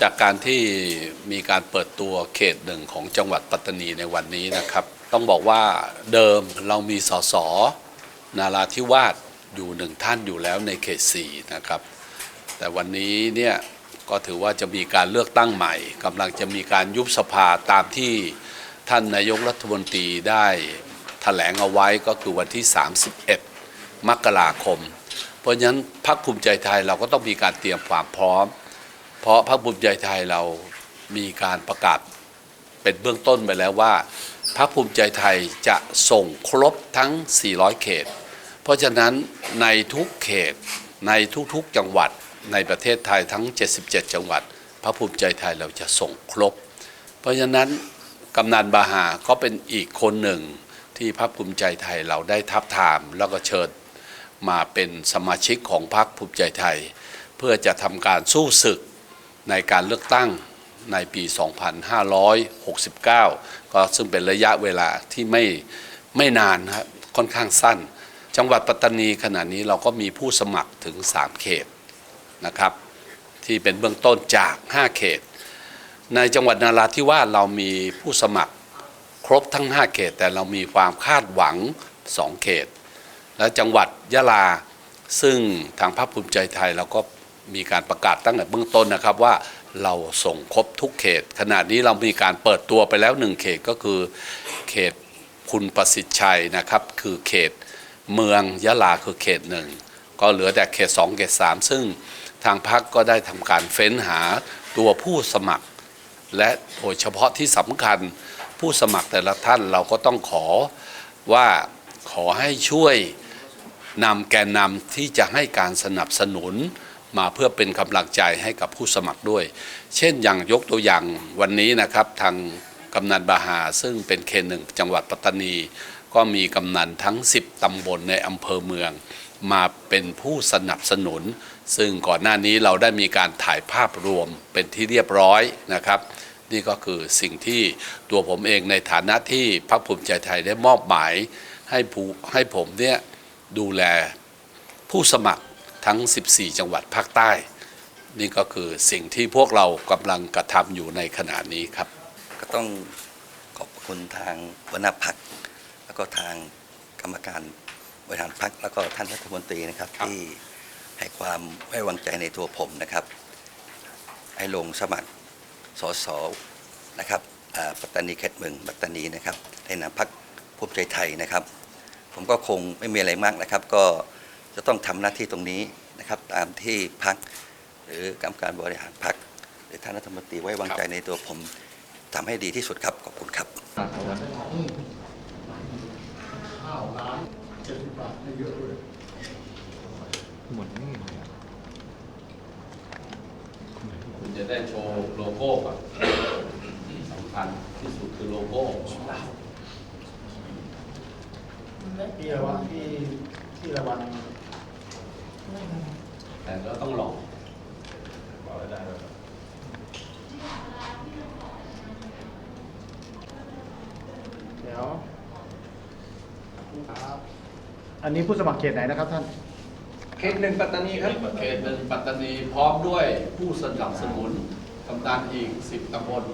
จากการที่มีการเปิดตัวเขตหนึ่งของจังหวัดปัตตานีในวันนี้นะครับ ต้องบอกว่าเดิมเรามีสสนาราธิวาสอยู่หนึ่งท่านอยู่แล้วในเขต4นะครับ แต่วันนี้เนี่ยก็ถือว่าจะมีการเลือกตั้งใหม่กำลังจะมีการยุบสภาตามที่ท่านนายกรัฐมนตรีได้แถลงเอาไว้ก็คือวันที่ 31 มกราคม เพราะฉะนั้นพรรคภูมิใจไทยเราก็ต้องมีการเตรียมความพร้อม เพราะพรรคภูมิใจไทยเรามีการประกาศเป็นเบื้องต้นไปแล้วว่าพรรคภูมิใจไทยจะส่งครบทั้ง 400 เขต เพราะฉะนั้นในทุกเขตในทุกๆจังหวัดในประเทศไทยทั้ง 77 จังหวัดพรรคภูมิใจไทยเราจะส่งครบ เพราะฉะนั้นกำนันบาหาก็เป็นอีกคนหนึ่งที่พรรคภูมิใจไทยเราได้ทับทามแล้วก็เชิญมาเป็นสมาชิกของพรรคภูมิใจไทย เพื่อจะทำการสู้ศึก ในการเลือกตั้งในปี 2569 ก็ซึ่งเป็นระยะเวลาที่ไม่ไม่นานนะครับค่อนข้างสั้น จังหวัดปัตตานีขณะนี้เราก็มีผู้สมัครถึง 3 เขตนะครับ ที่เป็นเบื้องต้นจาก 5 เขต ในจังหวัดนาราธิวาสเรามีผู้สมัครครบทั้ง 5 เขต แต่เรามีความคาดหวัง 2 เขต และจังหวัดยะลาซึ่งทางภาคภูมิใจไทยเราก็ มีการประกาศตั้งแต่เบื้องต้นนะครับว่าเราส่งครบทุกเขต ขณะนี้เรามีการเปิดตัวไปแล้วหนึ่งเขตก็คือเขตคุณประสิทธิ์ชัยนะครับ คือเขตเมืองยะลาคือเขตหนึ่งก็เหลือแต่เขต 2 เขต 3 ซึ่งทางพรรคก็ได้ทำการเฟ้นหาตัวผู้สมัคร และโดยเฉพาะที่สำคัญผู้สมัครแต่ละท่านเราก็ต้องขอว่าขอให้ช่วยนำแกนนำที่จะให้การสนับสนุน มาเพื่อเป็นกำลังใจให้กับผู้สมัครด้วย เช่นอย่างยกตัวอย่างวันนี้นะครับทางกำนันบาหาซึ่งเป็นเขตหนึ่งจังหวัดปัตตานี ก็มีกำนันทั้ง 10 ตำบลในอำเภอเมือง มาเป็นผู้สนับสนุน ซึ่งก่อนหน้านี้เราได้มีการถ่ายภาพรวมเป็นที่เรียบร้อยนะครับ นี่ก็คือสิ่งที่ตัวผมเองในฐานะที่พรรคภูมิใจไทยได้มอบหมายให้ผู้ให้ผมเนี่ยดูแลผู้สมัคร ทั้ง 14 จังหวัดภาคใต้ นี่ก็คือสิ่งที่พวกเรากำลังกระทำอยู่ในขณะนี้ครับ ก็ต้องขอบคุณทางหัวหน้าพักแล้วก็ทางกรรมการบริหารพักแล้วก็ท่านรัฐมนตรีนะครับครับที่ให้ความไว้วางใจในตัวผมนะครับ ให้ลงสมัครสสนะครับอ่าปัตตานีเขตเมืองปัตตานีนะครับในนามพักภูมิใจไทยนะครับ ผมก็คงไม่มีอะไรมากนะครับ ก็ จะต้องทำหน้าที่ตรงนี้นะครับ ตามที่พักหรือกรรมการบริหารพักหรือท่านรัฐมนตรีไว้วางใจในตัวผมทำให้ดีที่สุดครับขอบคุณครับหมดนี่เลยอะคุณจะได้โชว์โลโก้ก่อนสำคัญที่สุดคือโลโก้พี่ระวังพี่ พี่ระวังแต่ก็ต้องลองเดี๋ยวครับ อันนี้ผู้สมัครเขตไหนนะครับท่าน เขตหนึ่งปัตตานีครับ เขตหนึ่งปัตตานีพร้อมด้วยผู้สนับสนุนกำนันอีก 10ตำบล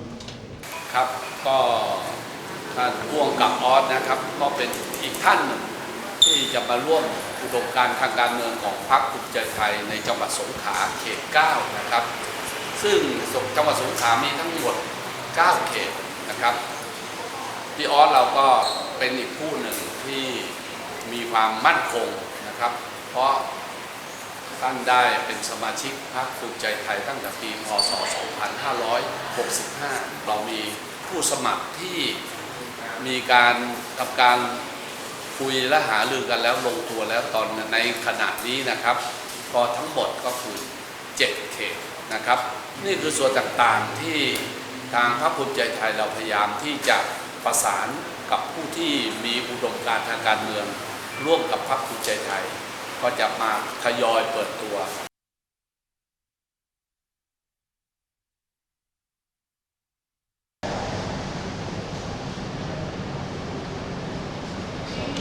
ครับ ก็ท่านพ่วงกับออสนะครับ ก็เป็นอีกท่านหนึ่ง ที่จะมาร่วมอุดมการทางการเมืองของพรรคภูมิใจไทยในจังหวัดสงขลาเขต 9 นะครับ ซึ่งจังหวัดสงขลามีทั้งหมด 9 เขตนะครับพี่ออสเราก็เป็นอีกผู้หนึ่งที่มีความมั่นคงนะครับ เพราะท่านได้เป็นสมาชิกพรรคภูมิใจไทยตั้งแต่ปีพศ 2565 เรามีผู้สมัครที่มีการกับการ คุยและหารือกันแล้วลงตัวแล้วตอนในขณะนี้นะครับ ก็ทั้งหมดก็คือ7เขตนะครับ นี่คือส่วนต่างๆที่ทางพรรคภูมิใจไทยเราพยายามที่จะประสานกับผู้ที่มีอุดมการทางการเมือง ร่วมกับพรรคภูมิใจไทย ก็จะมาทยอยเปิดตัว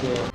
Yeah.